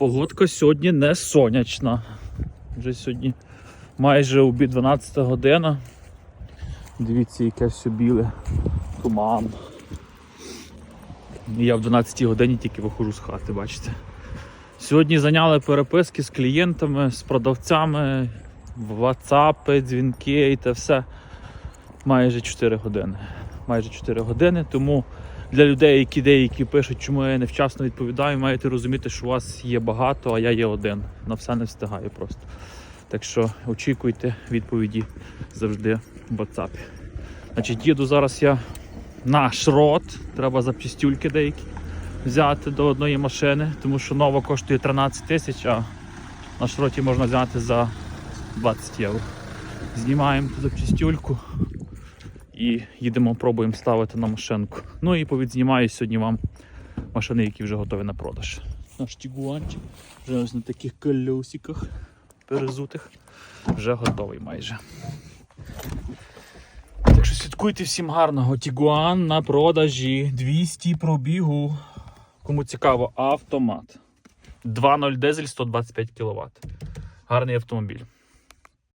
Погодка сьогодні не сонячна. Вже сьогодні майже обід 12 година. Дивіться, яке все біле. Туман. Я в 12 годині тільки виходжу з хати, бачите. Сьогодні зайняли переписки з клієнтами, з продавцями, ватсапи, дзвінки і те все. Майже 4 години. Майже 4 години. Тому для людей, які деякі пишуть, чому я невчасно відповідаю, маєте розуміти, що у вас є багато, а я є один. На все не встигаю просто. Так що очікуйте відповіді завжди в WhatsApp. Значить, їду зараз я на шрот. Треба запчастюльки деякі взяти до одної машини, тому що нова коштує 13 тисяч, а на шроті можна взяти за 20 євро. Знімаємо ту запчастюльку і їдемо, пробуємо ставити на машинку. Ну і повідзнімаю сьогодні вам машини, які вже готові на продаж. Наш тігуанчик вже ось на таких колесиках перезутих. Вже готовий майже. Так що слідкуйте всім гарного. Тігуан на продажі 200 пробігу. Кому цікаво, автомат. 2.0 дизель 125 кВт. Гарний автомобіль.